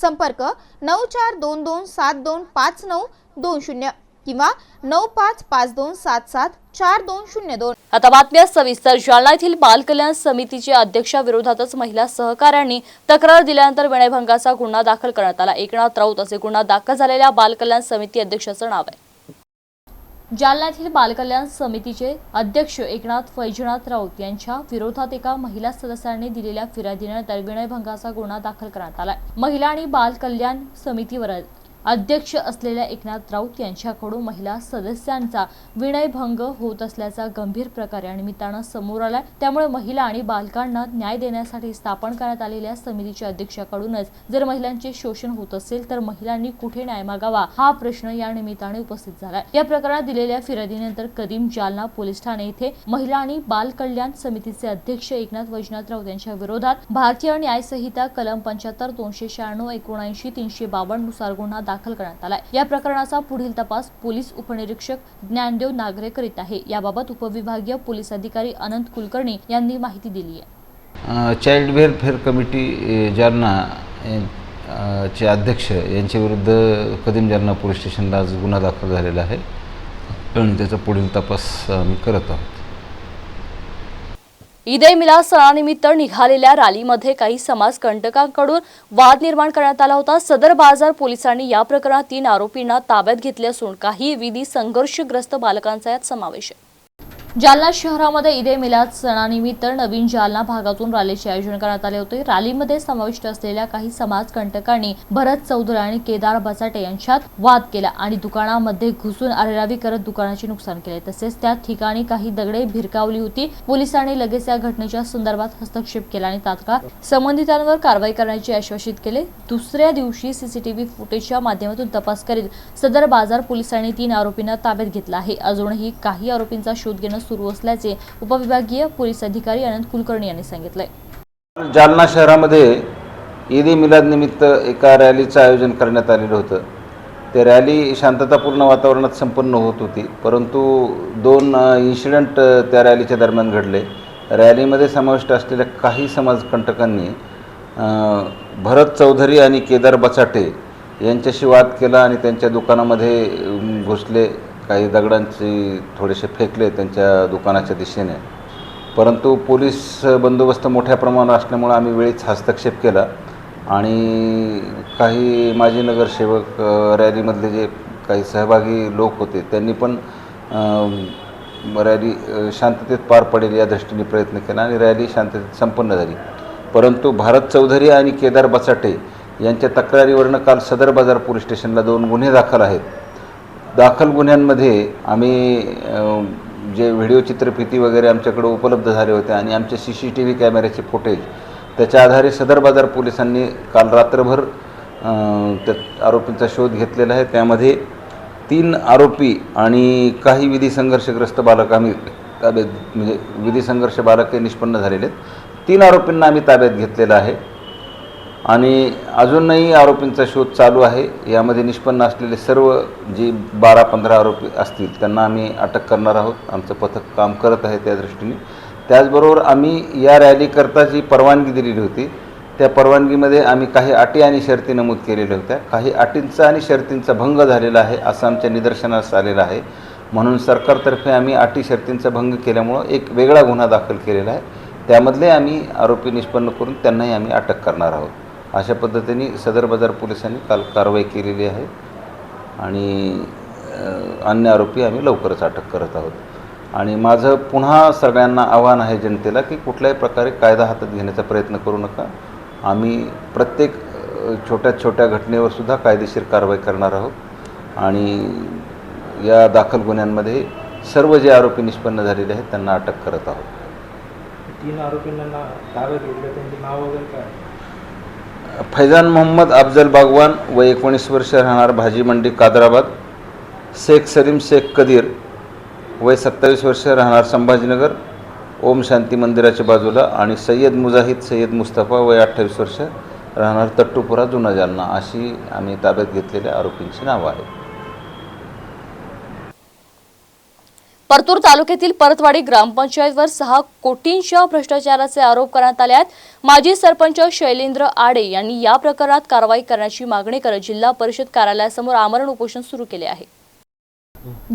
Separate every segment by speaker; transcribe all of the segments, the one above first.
Speaker 1: संपर्क नऊ चार दोन दोन सात दोन पाच नऊ दोन शून्य किंवा नऊ पाच पाच दोन सात सात चार दोन शून्य दोन.
Speaker 2: आता बातम्या सविस्तर. जालना येथील बाल कल्याण समितीच्या अध्यक्षाविरोधातच महिला सहकाऱ्यांनी तक्रार दिल्यानंतर विनयभंगाचा गुन्हा दाखल करण्यात आला. एकनाथ राऊत असे गुन्हा दाखल झालेल्या बाल कल्याण समिती अध्यक्षाचं नाव आहे. जालन्यातील बालकल्याण समितीचे अध्यक्ष एकनाथ फैजनाथ राऊत यांच्या विरोधात एका महिला सदस्याने दिलेल्या फिर्यादीनंतर विनयभंगाचा गुन्हा दाखल करण्यात आला महिला आणि बाल कल्याण समितीवर अध्यक्ष असलेल्या एकनाथ राऊत यांच्याकडून महिला सदस्यांचा विनयभंग होत असल्याचा गंभीर प्रकार या निमित्तानं समोर आलाय. त्यामुळे महिला आणि बालकांना न्याय देण्यासाठी स्थापन करण्यात आलेल्या समितीच्या अध्यक्षाकडूनच जर महिलांचे शोषण होत असेल तर महिलांनी कुठे न्याय मागावा हा प्रश्न या निमित्ताने उपस्थित झालाय. या प्रकरणात दिलेल्या फिर्यादीनंतर कदीम जालना पोलीस ठाणे येथे महिला आणि बाल कल्याण समितीचे अध्यक्ष एकनाथ वैजनाथ राऊत यांच्या विरोधात भारतीय न्यायसंहिता कलम पंच्याहत्तर दोनशे शहाण्णव एकोणऐंशी तीनशे बावन्ननुसार गुन्हा दाखल करण्यात आलाय. या प्रकरणाचा पुढील तपास पोलीस उपनिरीक्षक ज्ञानदेव नागरे करीत आहे. याबाबत उपविभागीय पोलीस अधिकारी अनंत कुलकर्णी यांनी माहिती दिली आहे.
Speaker 3: चाइल्ड वेलफेअर कमिटी ए, जालना चे अध्यक्ष यांच्याविरुद्ध कदीम जालना पोलीस स्टेशनला आज गुन्हा दाखल झालेला आहे. आणि त्याचा पुढील तपास आम्ही करत आहोत.
Speaker 2: ईद ए मिलाद सणानिमित्त निघालेल्या रॅलीमध्ये काही समाजकंटकांकडून वाद निर्माण करण्यात आला होता. सदर बाजार पोलिसांनी या प्रकरणात तीन आरोपींना ताब्यात घेतले असून काही विधी संघर्षग्रस्त बालकांचा यात समावेश आहे. जालना शहरामध्ये ईद ए मिलाद सणानिमित्त नवीन जालना भागातून रॅलीचे आयोजन करण्यात आले होते. रॅलीमध्ये समाविष्ट असलेल्या काही समाजकंटकांनी भरत चौधरी आणि केदार बसाटे यांच्यात वाद केला आणि दुकानामध्ये घुसून अरेरावी करत दुकानाचे नुकसान केले. तसेच त्या ठिकाणी काही दगडे भिरकावली होती. पोलिसांनी लगेच या घटनेच्या संदर्भात हस्तक्षेप केला आणि तात्काळ संबंधितांवर कारवाई करण्याचे आश्वासित केले. दुसऱ्या दिवशी सीसीटीव्ही फुटेजच्या माध्यमातून तपास करीत सदर बाजार पोलिसांनी तीन आरोपींना ताब्यात घेतला आहे. अजूनही काही आरोपींचा शोध घेणं सुरू असल्याचे उपविभागीय पोलीस अधिकारी अनंत कुलकर्णी यांनी सांगितलंय.
Speaker 3: जालना शहरामध्ये ईद ए मिलादनिमित्त एका रॅलीचं आयोजन करण्यात आलेलं होतं. ते रॅली शांततापूर्ण वातावरणात संपन्न होत होती परंतु दोन इन्सिडेंट त्या रॅलीच्या दरम्यान घडले. रॅलीमध्ये समाविष्ट असलेल्या काही समाजकंटकांनी भरत चौधरी आणि केदार बचाटे यांच्याशी वाद केला आणि त्यांच्या दुकानामध्ये घुसले. काही दगडांची थोडेसे फेकले त्यांच्या दुकानाच्या दिशेने. परंतु पोलीस बंदोबस्त मोठ्या प्रमाणात असल्यामुळं आम्ही वेळीच हस्तक्षेप केला. आणि काही माजी नगरसेवक रॅलीमधले जे काही सहभागी लोक होते त्यांनी पण रॅली शांततेत पार पडेल या दृष्टीने प्रयत्न केला आणि रॅली शांततेत संपन्न झाली. परंतु भारत चौधरी आणि केदार बचाटे यांच्या तक्रारीवरनं काल सदर बाजार पोलीस स्टेशनला दोन गुन्हे दाखल आहेत. दाखल गुन्ह्यांमध्ये आम्ही जे व्हिडिओ चित्रफिती वगैरे आमच्याकडे उपलब्ध झाले होते आणि आमचे सी सी टी व्ही कॅमेऱ्याचे फुटेज त्याच्या आधारे सदर बाजार पोलिसांनी काल रात्रभर त्या आरोपींचा शोध घेतलेला आहे. त्यामध्ये तीन आरोपी आणि काही विधी संघर्षग्रस्त बालक आम्ही ताब्यात म्हणजे विधी संघर्ष बालक हे निष्पन्न झालेले आहेत. तीन आरोपींना आम्ही ताब्यात घेतलेलं आहे. आणि अजूनही आरोपींचा शोध चालू आहे. यामध्ये निष्पन्न असलेले सर्व जी बारा पंधरा आरोपी असतील त्यांना आम्ही अटक करणार आहोत. आमचं पथक काम करत आहे त्या दृष्टीने. त्याचबरोबर आम्ही या रॅलीकरता जी परवानगी दिलेली होती त्या परवानगीमध्ये आम्ही काही अटी आणि शर्ती नमूद केलेल्या होत्या. काही अटींचा आणि शर्तींचा भंग झालेला आहे असं आमच्या निदर्शनास आलेलं आहे. म्हणून सरकारतर्फे आम्ही अटी शर्तींचा भंग केल्यामुळं एक वेगळा गुन्हा दाखल केलेला आहे. त्यामधले आम्ही आरोपी निष्पन्न करून त्यांनाही आम्ही अटक करणार आहोत. अशा पद्धतीने सदर बाजार पोलिसांनी काल कारवाई केलेली आहे आणि अन्य आरोपी आम्ही लवकरच अटक करत आहोत. आणि माझं पुन्हा सगळ्यांना आव्हान आहे जनतेला की कुठल्याही प्रकारे कायदा हातात घेण्याचा प्रयत्न करू नका. आम्ही प्रत्येक छोट्या छोट्या घटनेवर सुद्धा कायदेशीर कारवाई करणार आहोत. आणि या दाखल गुन्ह्यांमध्ये सर्व जे आरोपी निष्पन्न झालेले आहेत त्यांना अटक करत आहोत.
Speaker 4: तीन आरोपींना ना घेतलं त्यांची नाव वगैरे काय?
Speaker 3: फैजान मोहम्मद अफजल बागवान व एकोणीस वर्ष राहणार भाजी मंडी कादराबाद. शेख सलीम शेख कदीर वय सत्तावीस वर्ष राहणार संभाजीनगर. ओम शांती मंदिराच्या बाजूला आणि सय्यद मुजाहिद सय्यद मुस्तफा वय अठ्ठावीस वर्ष राहणार तट्टुपुरा जुना जालना अशी आम्ही ताब्यात घेतलेल्या आरोपींची नावं आहेत.
Speaker 2: परतूर तालुक्यातील परतवाडी ग्रामपंचायतवर सहा कोटींच्या भ्रष्टाचाराचे आरोप करण्यात आले आहेत. माजी सरपंच शैलेंद्र आडे यांनी या प्रकरणात कारवाई करण्याची मागणी करत जिल्हा परिषद कार्यालयासमोर आमरण उपोषण सुरू केले आहे.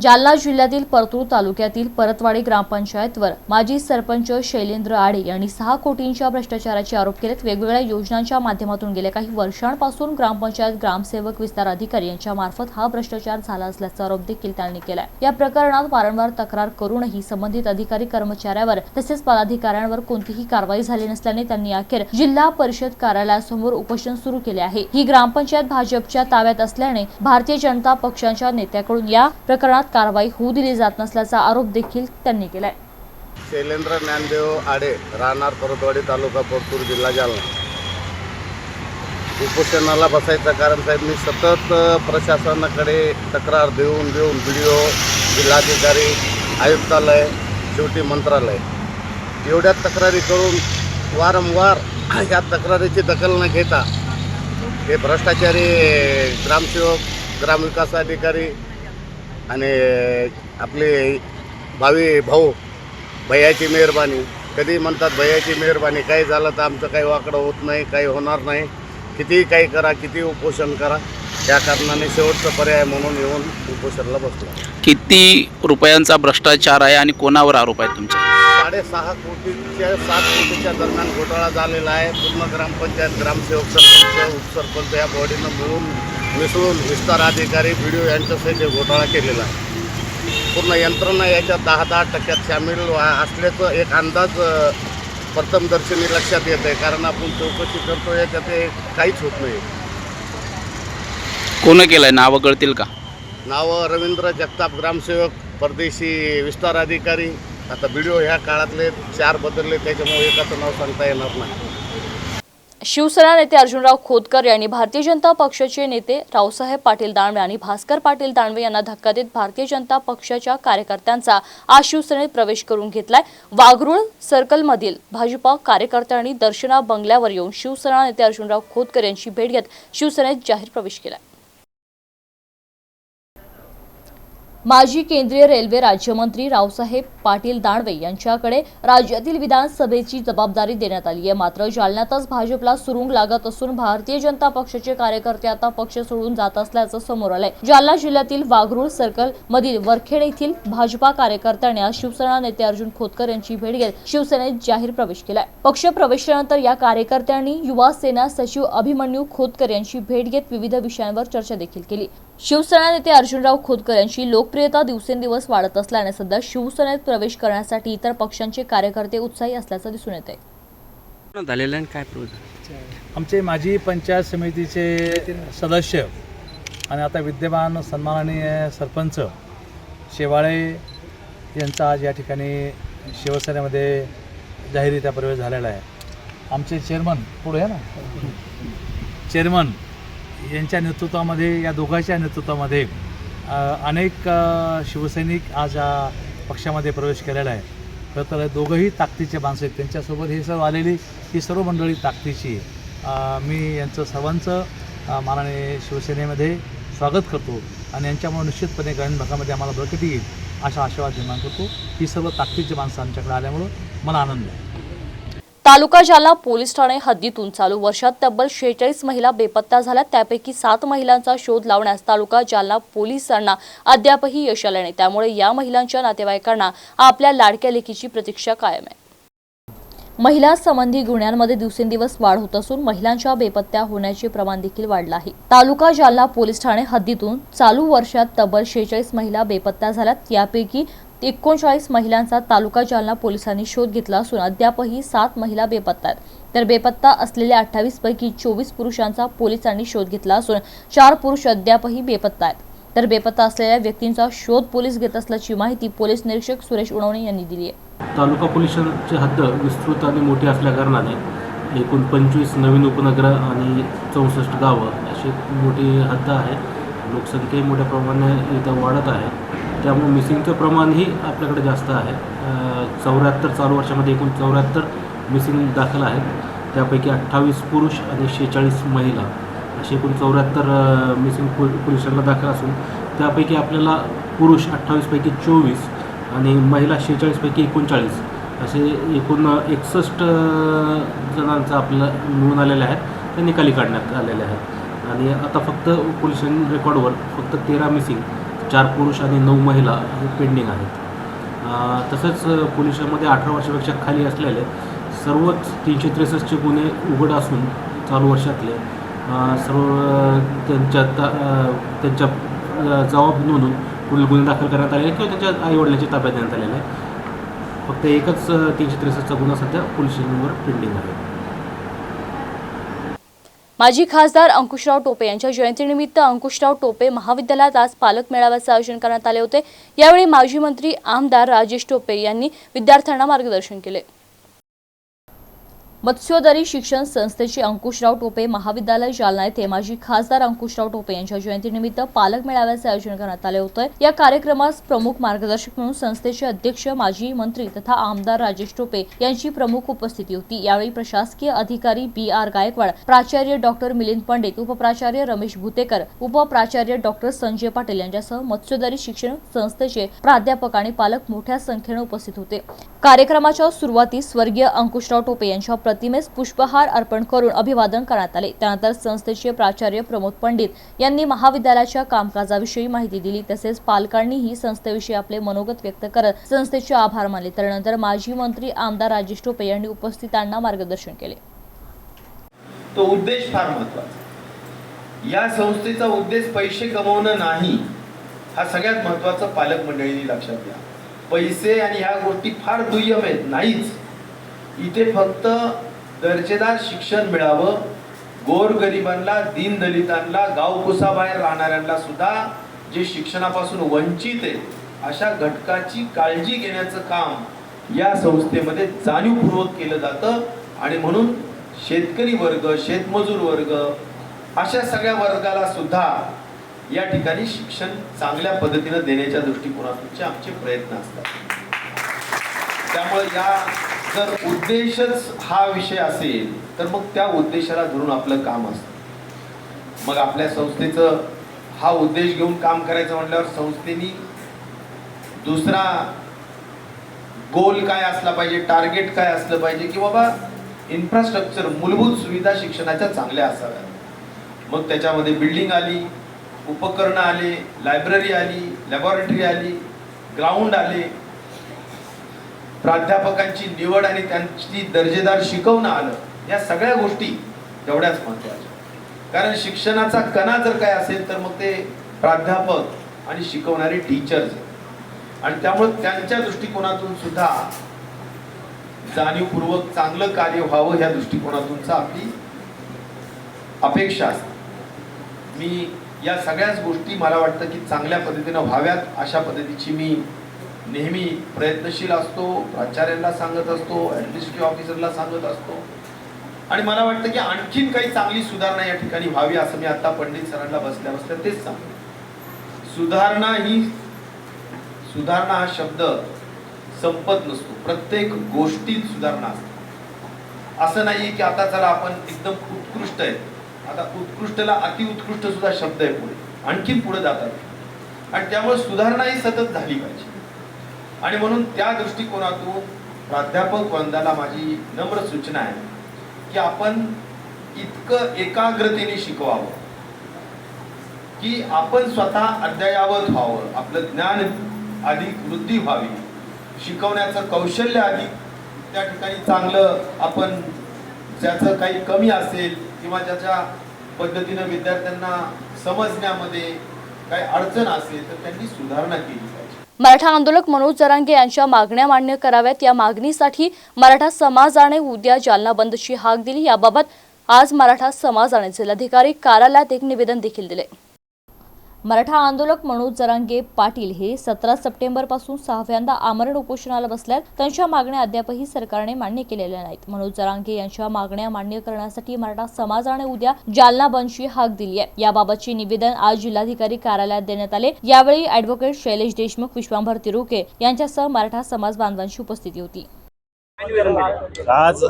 Speaker 2: जालना जिल्ह्यातील परतूर तालुक्यातील परतवाडी ग्रामपंचायतवर माजी सरपंच शैलेंद्र आडे यांनी सहा कोटींच्या भ्रष्टाचाराचे आरोप केलेत. वेगवेगळ्या योजनांच्या माध्यमातून गेल्या काही वर्षांपासून ग्रामपंचायत ग्रामसेवक विस्तार अधिकारी यांच्या मार्फत हा भ्रष्टाचार झाला असल्याचा आरोप देखील त्यांनी केलाय. या प्रकरणात वारंवार तक्रार करूनही संबंधित अधिकारी कर्मचाऱ्यावर तसेच पदाधिकाऱ्यांवर कोणतीही कारवाई झाली नसल्याने त्यांनी अखेर जिल्हा परिषद कार्यालयासमोर उपोषण सुरू केले आहे. ही ग्रामपंचायत भाजपच्या ताब्यात असल्याने भारतीय जनता पक्षाच्या नेत्याकडून या प्रकरणात कारवाई होऊ दिली जात नसल्याचा आरोप देखील त्यांनी केलाय.
Speaker 4: शैलेंद्र ज्ञानदेव आडे राहणार परतवाडी तालुका परतूर जिल्हा जालना. उपोषणाला बसायचं कारण साहेब मी सतत प्रशासनाकडे तक्रार देऊन देऊन बी डी ओ जिल्हाधिकारी आयुक्तालय शेवटी मंत्रालय. एवढ्या तक्रारी करून वारंवार ह्या तक्रारीची दखल न घेता हे भ्रष्टाचारी ग्रामसेवक ग्रामविकास अधिकारी आणि आपले भावी भाऊ भैयाची मेहरबानी. कधी म्हणतात भैयाची मेहरबानी काही झालं तर आमचं काही वाकडं होत नाही काही होणार नाही. कितीही काही करा किती उपोषण करा. या कारणाने शेवटचा पर्याय म्हणून येऊन उपोषणाला बसलो.
Speaker 5: किती रुपयांचा भ्रष्टाचार आहे आणि कोणावर आरोप आहे तुमचे?
Speaker 4: साडेसहा कोटीच्या सात कोटीच्या दरम्यान घोटाळा झालेला आहे. पूर्ण ग्रामपंचायत ग्रामसेवक सरपंच उपसरपंच या बॉडीनं मिळून मिसळून विस्तार अधिकारी बी डी ओ यांच्यासहित घोटाळा केलेला आहे. पूर्ण यंत्रणा याच्यात दहा दहा टक्क्यात सामील व्हा- असल्याचं एक अंदाज प्रथमदर्शनी लक्षात येत आहे कारण आपण चौकशी करतो याच्यात ते काहीच होत नाही.
Speaker 5: कोण केलंय? नावं कळतील का?
Speaker 4: नावं रवींद्र जगताप ग्रामसेवक परदेशी विस्तार अधिकारी. आता बी डी ओ ह्या काळातले चार बदलले त्याच्यामुळे एकाचं नाव सांगता येणार नाही.
Speaker 2: शिवसेना नेते अर्जुनराव खोतकर यांनी भारतीय जनता पक्षाचे नेते रावसाहेब पाटील दानवे आणि भास्कर पाटील दानवे यांना धक्का देत भारतीय जनता पक्षाच्या कार्यकर्त्यांचा आज शिवसेनेत प्रवेश करून घेतलाय. वाघरुळ सर्कलमधील भाजपा कार्यकर्त्यांनी दर्शना बंगल्यावर येऊन शिवसेना नेते अर्जुनराव खोतकर यांची भेट घेत शिवसेनेत जाहीर प्रवेश केलाय. माजी केंद्रीय रेल्वे राज्यमंत्री रावसाहेब पाटील दानवे यांच्याकडे राज्यातील विधानसभेची जबाबदारी देण्यात आली आहे. मात्र जालन्यातच भाजपला सुरुंग लागत असून भारतीय जनता पक्षाचे कार्यकर्ते आता पक्ष सोडून जात असल्याचं समोर आलंय. जालना जिल्ह्यातील वाघरूळ सर्कल मधील वरखेड येथील भाजपा कार्यकर्त्यांनी आज शिवसेना नेते अर्जुन खोतकर यांची भेट घेत शिवसेनेत जाहीर प्रवेश केलाय. पक्ष प्रवेशानंतर या कार्यकर्त्यांनी युवा सेना सचिव अभिमन्यू खोतकर यांची भेट घेत विविध विषयांवर चर्चा देखील केली. शिवसेना नेते अर्जुनराव खोतकर यांची लोकप्रियता दिवसेंदिवस वाढत असल्याने सध्या शिवसेनेत प्रवेश करण्यासाठी इतर पक्षांचे कार्यकर्ते उत्साही असल्याचं दिसून येत आहे
Speaker 6: झालेलं काय
Speaker 7: आमचे माजी पंचायत समितीचे सदस्य आणि आता विद्यमान सन्माननीय सरपंच शेवाळे यांचा आज या ठिकाणी शिवसेनेमध्ये जाहीररित्या प्रवेश झालेला आहे. आमचे चेअरमन पुढे आहे ना. चेअरमन यांच्या नेतृत्वामध्ये या दोघांच्या नेतृत्वामध्ये अनेक शिवसैनिक आज या पक्षामध्ये प्रवेश केलेला आहे. खरं तर दोघंही ताकदीचे माणसं आहेत. त्यांच्यासोबत हे सर्व आलेली ही सर्व मंडळी ताकदीची आहे. मी यांचं सर्वांचं माननीय मानाने शिवसेनेमध्ये स्वागत करतो आणि यांच्यामुळे निश्चितपणे ग्रामीण भागामध्ये आम्हाला बळकटी येईल अशा आशीर्वाद निर्माण करतो. ही सर्व ताकदीची माणसं आमच्याकडे आल्यामुळं मला आनंद आहे.
Speaker 2: तालुका जालना पोलीस ठाणे हद्दीतून चालू वर्षात तब्बल शेहेचाळीस महिला बेपत्ता झाल्या. त्यापैकी सात महिलांचा शोध लावण्यास तालुका जालना पोलिसांना अद्यापही यश आले नाही. त्यामुळे या महिलांच्या नातेवाईकांना आपल्या लाडक्या लेखीची प्रतीक्षा कायम आहे. महिला संबंधी गुन्ह्यांमध्ये दिवसेंदिवस वाढ होत असून महिलांच्या बेपत्त्या होण्याचे प्रमाण देखील वाढलं आहे. तालुका जालना पोलीस ठाणे हद्दीतून चालू वर्षात तब्बल शेहेचाळीस महिला बेपत्ता झाल्यात. यापैकी एकोणचाळीस महिलांचा तालुका जालना पोलिसांनी शोध घेतला असून अद्यापही सात महिला बेपत्ता आहेत. तर बेपत्ता असलेल्या अठ्ठावीस पैकी चोवीस पुरुषांचा पोलिसांनी शोध घेतला असून चार पुरुष अद्यापही बेपत्ता आहेत. तर बेपत्ता असलेल्या व्यक्तींचा शोध पोलीस घेत असल्याची माहिती पोलीस निरीक्षक सुरेश उणवणे यांनी दिली आहे.
Speaker 8: तालुका पोलिसांची हद्द विस्तृत आणि मोठी असल्याकारणाने एकूण पंचवीस नवीन उपनगर आणि चौसष्ट गावं अशी मोठी हद्द आहे लोकसंख्याही मोठ्या प्रमाणाने इथं वाढत आहे. त्यामुळे मिसिंगचं प्रमाणही आपल्याकडे जास्त आहे. चौऱ्याहत्तर चालू वर्षामध्ये एकूण चौऱ्याहत्तर मिसिंग दाखल आहेत. त्यापैकी अठ्ठावीस पुरुष आणि शेहेचाळीस महिला. असे एकूण चौऱ्याहत्तर मिसिंग पो पोलिसांना दाखल असून त्यापैकी आपल्याला पुरुष अठ्ठावीसपैकी चोवीस आणि महिला शेहेचाळीसपैकी एकोणचाळीस असे एकूण एकसष्ट जणांचा आपल्याला मिळून आलेले आहेत. ते निकाली काढण्यात आलेले आहेत. आणि आता फक्त पोलीस रेकॉर्डवर फक्त तेरा मिसिंग चार पुरुष आणि नऊ महिला हे पेंडिंग आहेत. तसंच पोलिसांमध्ये अठरा वर्षापेक्षा खाली असलेले सर्वच तीनशे त्रेसष्टचे गुन्हे उघड असून चालू वर्षातले सर्व त्यांच्या त्यांच्या जबाब नोंदून पुढील गुन्हे दाखल करण्यात आलेले आहेत किंवा त्यांच्या आईवडिलांची ताब्यात देण्यात आलेले आहे फक्त एकच तीनशे त्रेसष्टचा गुन्हा सध्या पोलीस स्टेशनवर पेंडिंग आहे.
Speaker 2: माजी खासदार अंकुशराव टोपे यांच्या जयंतीनिमित्त अंकुशराव टोपे महाविद्यालयात आज पालक मेळाव्याचे आयोजन करण्यात आले होते. यावेळी माजी मंत्री आमदार राजेश टोपे यांनी विद्यार्थ्यांना मार्गदर्शन केले. मत्स्योदरी शिक्षण संस्थेचे अंकुशराव टोपे महाविद्यालय जालना येथे माजी खासदार अंकुशराव टोपे यांच्या जयंतीनिमित्त पालक मेळाव्याचे आयोजन करण्यात आले होते. या कार्यक्रमास प्रमुख मार्गदर्शक म्हणून संस्थेचे अध्यक्ष माजी मंत्री तथा आमदार राजेश टोपे यांची प्रमुख उपस्थिती होती. यावेळी प्रशासकीय अधिकारी बी आर गायकवाड प्राचार्य डॉक्टर मिलिंद पंडित उपप्राचार्य रमेश भुतेकर उपप्राचार्य डॉक्टर संजय पाटील यांच्यासह मत्स्योदरी शिक्षण संस्थेचे प्राध्यापक आणि पालक मोठ्या संख्येने उपस्थित होते. कार्यक्रमाच्या सुरुवातीस स्वर्गीय अंकुशराव टोपे यांच्या प्रतिमेस पुष्पहार अर्पण करून अभिवादन करण्यात आले. त्यानंतर संस्थेचे प्राचार्य प्रमोद पंडित यांनी महाविद्यालयाच्या कामकाजाविषयी माहिती दिली. तसेच पालकांनीही संस्थेविषयी आपले मनोगत व्यक्त करत संस्थेचे आभार मानले. त्यानंतर माजी मंत्री आमदार राजेश टोपे यांनी उपस्थितांना मार्गदर्शन केले.
Speaker 9: तो उद्देश फार महत्त्वाचा या संस्थेचा उद्देश पैसे कमवणं नाही हा सगळ्यात महत्त्वाचा पालक मंडळींनी लक्षात घ्या. पैसे आणि ह्या गोष्टी फार दुय्यम आहेत नाहीच. इथे फक्त दर्जेदार शिक्षण मिळावं. गोरगरिबांना दीनदलितांना गावकुसाबाहेर राहणाऱ्यांना सुद्धा जे शिक्षणापासून वंचित आहेत अशा घटकाची काळजी घेण्याचं काम या संस्थेमध्ये जाणीवपूर्वक केलं जातं. आणि म्हणून शेतकरी वर्ग शेतमजूर वर्ग अशा सगळ्या वर्गाला सुद्धा या ठिकाणी शिक्षण चांगल्या पद्धतीनं देण्याच्या दृष्टिकोनातूनचे आमचे प्रयत्न असतात. त्यामुळे या जर उद्देशच हा विषय असेल तर मग त्या उद्देशाला धरून आपलं काम असतं. मग आपल्या संस्थेचं हा उद्देश घेऊन काम करायचं म्हटल्यावर संस्थेनी दुसरा गोल काय असला पाहिजे टार्गेट काय असलं पाहिजे की बाबा इन्फ्रास्ट्रक्चर मूलभूत सुविधा शिक्षणाच्या चांगल्या असाव्या मग त्याच्यामध्ये बिल्डिंग आली उपकरणं आले लायब्ररी आली लॅबॉरेटरी आली ग्राउंड आले प्राध्यापकांची निवड आणि त्यांची दर्जेदार शिकवणं आलं या सगळ्या गोष्टी तेवढ्याच महत्त्वाच्या कारण शिक्षणाचा कणा जर काय असेल तर मग ते प्राध्यापक आणि शिकवणारे टीचर्स आणि त्यामुळे त्यांच्या दृष्टिकोनातून सुद्धा जाणीवपूर्वक चांगलं कार्य व्हावं ह्या दृष्टिकोनातूनच आपली अपेक्षा असते. मी या सगळ्याच गोष्टी मला वाटतं की चांगल्या पद्धतीनं व्हाव्यात अशा पद्धतीची मी नेहमी प्रयत्नशील असतो प्राचार्यांना सांगत असतो ॲडमिनिस्ट्रेटिव्ह ऑफिसरला सांगत असतो. आणि मला वाटतं की आणखीन काही चांगली सुधारणा या ठिकाणी व्हावी असं मी आता पंडित सरांना बसल्या बसल्या तेच सांगतो. सुधारणा ही सुधारणा हा शब्द संपत नसतो. प्रत्येक गोष्टीत सुधारणा असते. असं नाहीये की आता चला आपण एकदम उत्कृष्ट आहे. आता उत्कृष्टला अतिउत्कृष्ट सुद्धा शब्द आहे पुढे. आणखीन पुढे जातात. आणि त्यामुळे सुधारणा ही सतत झाली पाहिजे. आणि म्हणून त्या दृष्टिकोनातून प्राध्यापक वंदाला माझी नम्र सूचना आहे की आपण इतकं एकाग्रतेने शिकवावं की आपण स्वतः अद्ययावत व्हावं आपलं ज्ञान अधिक वृद्धी व्हावी शिकवण्याचं कौशल्य अधिक त्या ठिकाणी चांगलं आपण ज्याचं काही कमी असेल किंवा ज्याच्या पद्धतीनं विद्यार्थ्यांना समजण्यामध्ये काही अडचण असेल तर त्यांनी सुधारणा केली.
Speaker 2: मराठा आंदोलक मनोज जरांगे यांच्या मागण्या मान्य कराव्यात. या मागणीसाठी मराठा समाजाने उद्या जालना बंदची हाक दिली. याबाबत आज मराठा समाजाने जिल्हाधिकारी कार्यालयात एक निवेदन देखील दिले. मराठा आंदोलक मनोज जरांगे पाटील हे सतरा सप्टेंबरपासून सहाव्यांदा आमरण उपोषणाला बसल्यात. त्यांच्या मागण्या अद्यापही सरकारने मान्य केलेल्या नाहीत. मनोज जरांगे यांच्या मागण्या मान्य करण्यासाठी मराठा समाजाने उद्या जालना बंदची हाक दिली आहे. याबाबतचे निवेदन आज जिल्हाधिकारी कार्यालयात देण्यात आले. यावेळी अॅडव्होकेट शैलेश देशमुख विश्वांभर तिरुके यांच्यासह मराठा समाज बांधवांची उपस्थिती होती.
Speaker 10: आज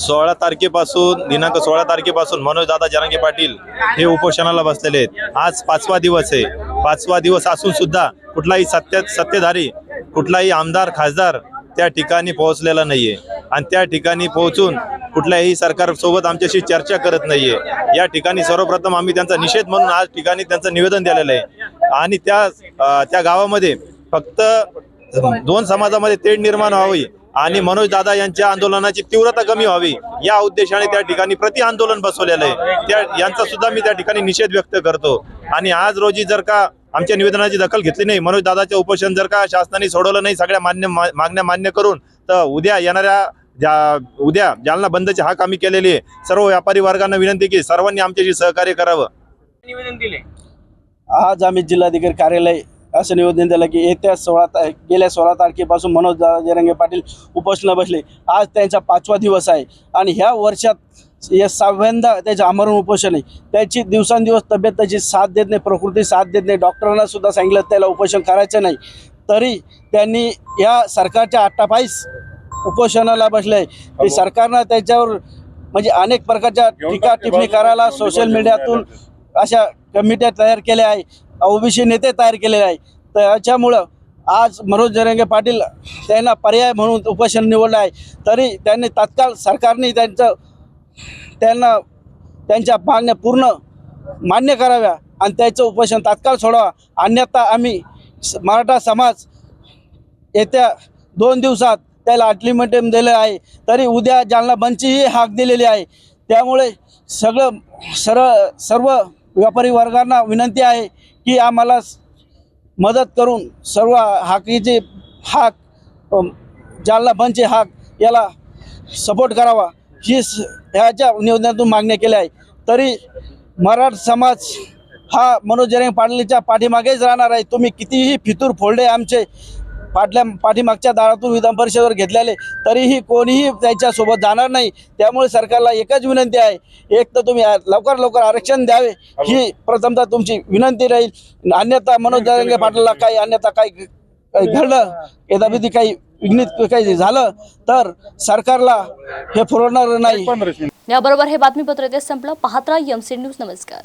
Speaker 10: सोळा तारखेपासून दिनांक सोळा तारखेपासून मनोजदादा जरांगे पाटील हे उपोषणाला बसलेले आहेत. आज पाचवा दिवस आहे. पाचवा दिवस असून सुद्धा कुठलाही सत्य सत्तेधारी कुठलाही आमदार खासदार त्या ठिकाणी पोहोचलेला नाहीये. आणि त्या ठिकाणी पोहोचून कुठल्याही सरकारसोबत आमच्याशी चर्चा करत नाहीये. या ठिकाणी सर्वप्रथम आम्ही त्यांचा निषेध म्हणून आज ठिकाणी त्यांचं निवेदन दिलेलं आहे. आणि त्या त्या गावामध्ये फक्त दोन समाजामध्ये तेढ निर्माण व्हावी आणि मनोज दादा यांच्या आंदोलनाची तीव्रता कमी व्हावी या उद्देशाने त्या ठिकाणी प्रति आंदोलन बसवलेलं आहे. त्या यांचा सुद्धा मी त्या ठिकाणी निषेध व्यक्त करतो. आणि आज रोजी जर का आमच्या निवेदनाची दखल घेतली नाही मनोज दादाचे उपोषण जर का शासनाने सोडवलं नाही सगळ्या मान्य मागण्या मान्य करून तर उद्या येणाऱ्या ज्या उद्या जालना बंदची हाक आम्ही केलेली आहे. सर्व व्यापारी वर्गांना विनंती की सर्वांनी आमच्याशी सहकार्य करावं.
Speaker 6: आज आम्ही जिल्हाधिकारी कार्यालय असं निवेदन दिलं की येत्या सोळा ता गेल्या सोळा तारखेपासून मनोज दादा जरंगे पाटील उपोषणा बसले. आज त्यांचा पाचवा दिवस आहे आणि ह्या वर्षात या सहाव्यांदा त्याचं आमरण उपोषण आहे. त्याची दिवसांदिवस तब्येत त्याची साथ देत नाही प्रकृती साथ देत नाही. डॉक्टरांना सुद्धा सांगितलं त्याला उपोषण करायचं नाही. तरी त्यांनी या सरकारच्या आट्टापाईस उपोषणाला बसले. आहे की सरकारनं त्याच्यावर म्हणजे अनेक प्रकारच्या टीका टिप्पणी करायला सोशल मीडियातून अशा कमिट्या तयार केल्या आहे. ओबीसी नेते तयार केलेले आहे. तर याच्यामुळं आज मनोज जरंगे पाटील त्यांना पर्याय म्हणून उपोषण निवडलं आहे. तरी त्यांनी तात्काळ सरकारने त्यांचं त्यांना त्यांच्या मागण्या पूर्ण मान्य कराव्या आणि त्याचं उपोषण तात्काळ सोडावा. अन्यथा आम्ही स- मराठा समाज येत्या दोन दिवसात त्याला अल्टिमेटम दिलं आहे. तरी उद्या जालना बंदचीही हाक दिलेली आहे. त्यामुळे सगळं सरळ सर्व व्यापारी वर्गांना विनंती आहे की आम्हाला मदत करून सर्व हाकीचे हाक जालना बनचे हाक याला सपोर्ट करावा ही स- ह्याच्या निवेदनातून मागण्या केल्या आहे तरी मराठा समाज हा मनोज जरंगे पाटलीच्या पाठीमागेच राहणार आहे. तुम्ही कितीही फितूर फोडले आमचे पाटल्या पाठीमागच्या दारातून विधान परिषदेवर घेतलेले तरीही कोणीही त्याच्यासोबत जाणार नाही. त्यामुळे सरकारला एकच विनंती आहे एक तर तुम्ही लवकर लवकर आरक्षण द्यावे ही प्रथमतः तुमची विनंती राहील. अन्यथा मनोज जरंगे पाटलाला काही अन्यथा काही काही घडलं यथाविधी काही विघ्नित काही झालं तर सरकारला हे पुरवणार नाही.
Speaker 2: याबरोबर हे बातमीपत्र इथे संपलं. पाहत राहा एमसी न्यूज नमस्कार.